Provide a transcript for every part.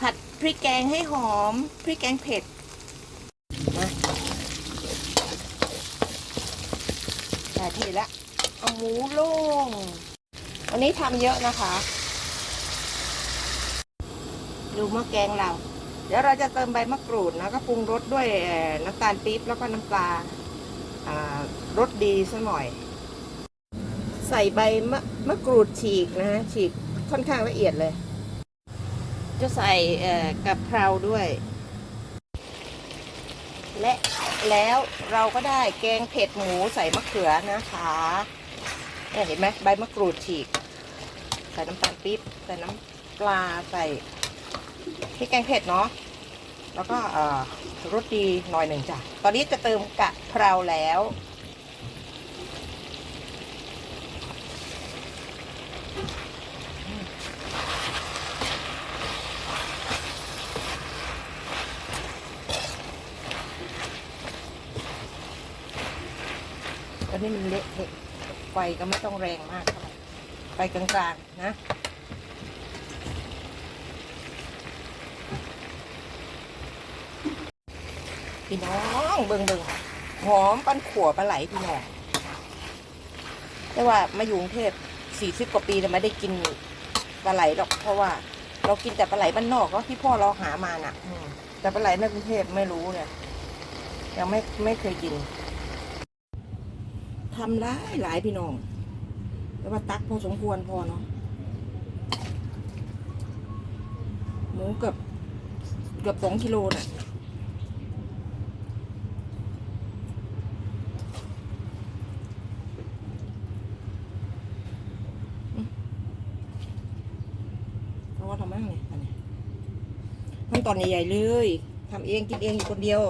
ผัดพริกแกงให้หอม พริกแกงเผ็ดมาได้ที่แล้วเอาหมูลง วันนี้ทำเยอะนะคะ ดูหม้อแกงเรา เดี๋ยวเราจะเติมใบมะกรูดนะก็ปรุงรสด้วยน้ำตาลปี๊บแล้วก็น้ำปลาอ่ารสดีซะหน่อย ใส่ใบมะมะกรูดฉีกนะฮะฉีกค่อนข้างละเอียดเลย จะใส่กะเพราด้วย และแล้วเราก็ได้แกงเผ็ดหมูใส่มะเขือนะคะเนี่ยเห็นไหมใบมะกรูดฉีก ใส่น้ำตาลปี๊บใส่น้ำปลาใส่พริกแกงเผ็ดเนาะแล้วก็รสดีหน่อยหนึ่งจ้ะ ตอนนี้จะเติมกะเพราแล้ว อนนี้มันเละเทะไฟก็ไม่ต้องแรงมากเท่าไหร่ไฟกลางๆนะพี่น้องเบิงเบิงหอมปันขัวปลาไหลพี่น้องแต่ว่ามาอยู่กรุงเทพสี่สิบกว่าปีแล้วไม่ได้กินปลาไหลหรอก เพราะว่าเรากินแต่ปลาไหลบ้านนอกก็ที่พ่อเราหามาน่ะแต่ปลาไหลในกรุงเทพไม่รู้เลยยังไม่ไม่เคยกิน ทำร้ายหลายพี่น้องแต่ว่าตักพอสมควรพอเนาะหมูเกือบเกือบสองกิโลน่ะเพราะว่าทำไมไงอันนี้ขั้นตอนใหญ่ๆเลยทำเองกินเองอยู่คนเดียว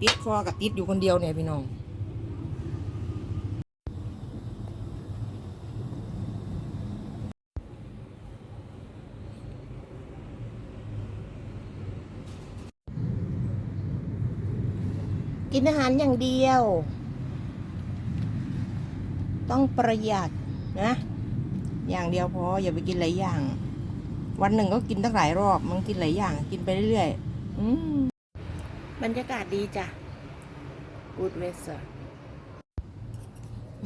ติดคอกับติดอยู่คนเดียวเนี่ยพี่น้อง กินอาหารอย่างเดียว ต้องประหยัดนะ อย่างเดียวพออย่าไปกินหลายอย่าง วันหนึ่งก็กินตั้งหลายรอบมันกินหลายอย่าง กินไปเรื่อยๆอืมบรรยากาศดีจ้ะ Good weather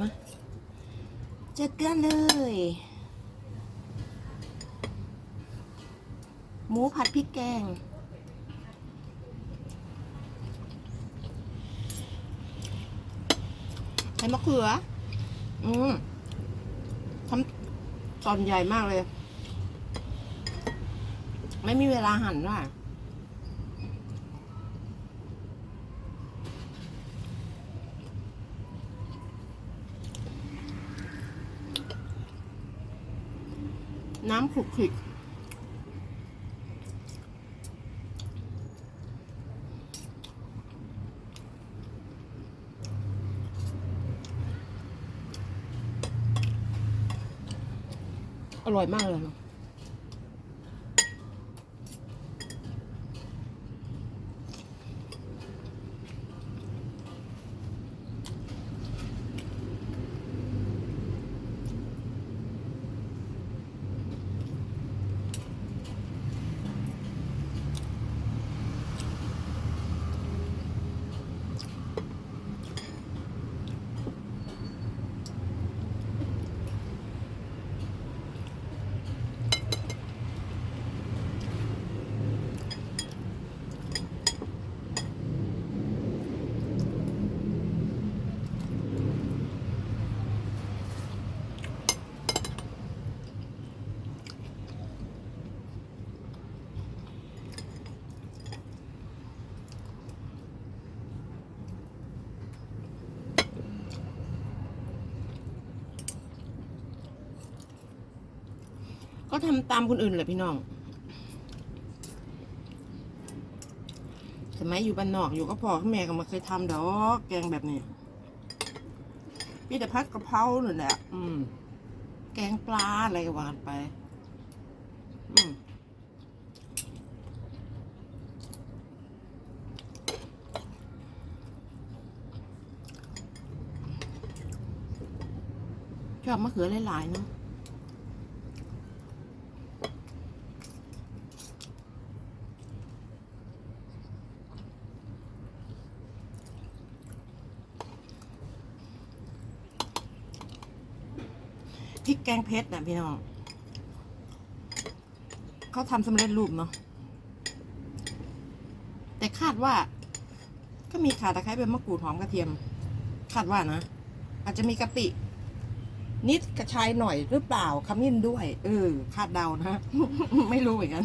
มาเจัดกันเลย หมูผัดพริกแกง ใส่มะเขือ อืมทำตอนใหญ่มากเลย ไม่มีเวลาหั่นว่ะน้ำขลุกขลิก อร่อยมากเลยเนาะ ก็ทำตามคนอื่นแหละพี่น้อง สมัยอยู่บ้านนอกอยู่ก็พอแม่ก็มาเคยทำดอกแกงแบบนี้พี่แต่พัดกระเพราหนึ่นแหละอืม แกงปลาอะไรก็วานไป อืมชอบมะเขือหลายๆเนาะ พริกแกงเพชรนะพี่น้องเขาทำสำเร็จรูปเนาะแต่คาดว่า ก็มีข่าตะไคร้เป็นมะกรูดหอมกระเทียม คาดว่านะ อาจจะมีกะปิ นิดกระชายหน่อยหรือเปล่าขมิ้นด้วย เออ คาดเดานะ ไม่รู้เหมือนกัน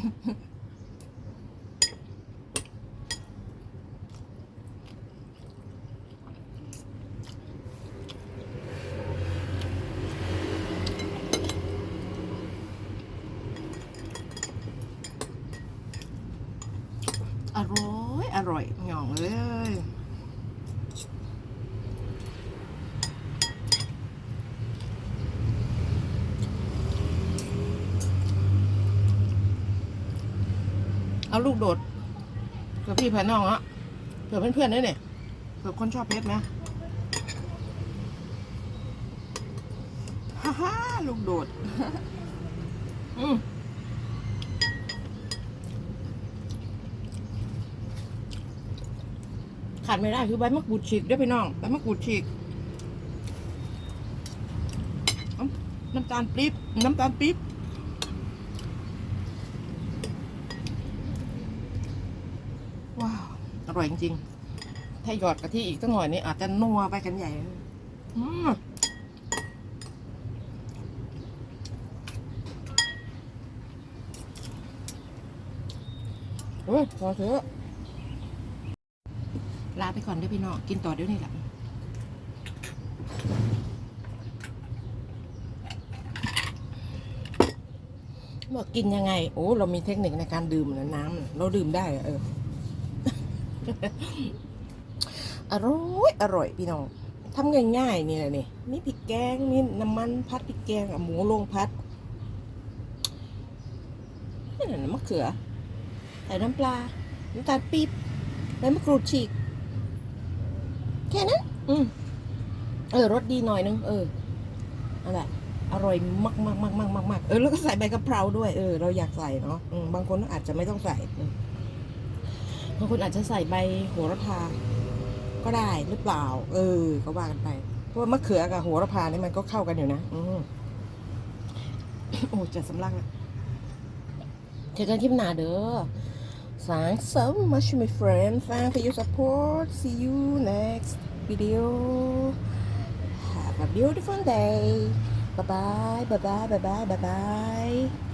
อร่อยอร่อยหย่องเลยเอาลูกโดดเผื่อพี่เผื่อน้องอะเผื่อเพื่อนๆด้วยเนี่ยเผื่อคนชอบเพชรนะฮ่าฮ่าลูกโดด อืม ขาดไม่ได้คือใบมะกรูดฉีกด้วยพี่น้องใบมะกรูดฉีกน้ำตาลปี๊บน้ำตาลปี๊บว้าวอร่อยจริงๆ ถ้าหยอดกะทิอีกสักหน่อยนี่อาจจะนัวไปกันใหญ่อืมเฮ้ยพอเถอะ ลาไปก่อนด้วยพี่น้องกินต่อเดี๋ยวนี้แหละบอกกินยังไง โอ้ เรามีเทคนิคในการดื่มนะน้ำเราดื่มได้เออ อร่อย อร่อยพี่น้องทำง่ายๆนี่แหละนี่มีพริกแกงมีน้ำมันพัดพริกแกงหมูลงพัดนี่นนะมะเขือใส่น้ำปลาน้ำตาลปี๊บใบมะกรูดฉีก แค่นั้นอืมเออรสดีหน่อยนึง เออนั่นแหละอร่อยมากมากมากมากมากมากเออแล้วก็ใส่ใบกะเพราด้วยเออเราอยากใส่เนาะอืมบางคนอาจจะไม่ต้องใส่อืมบางคนอาจจะใส่ใบโหระพา ก็ได้หรือเปล่า เออก็ว่ากันไปเพราะว่ามะเขือกับโหระพานี่มันก็เข้ากันอยู่นะอืมโอ้จะสำลักแล้วเจอกันคลิปหน้าเด้อ Thanks so much my friend. Thanks for your support. See you next video. Have a beautiful day. Bye bye Bye bye Bye bye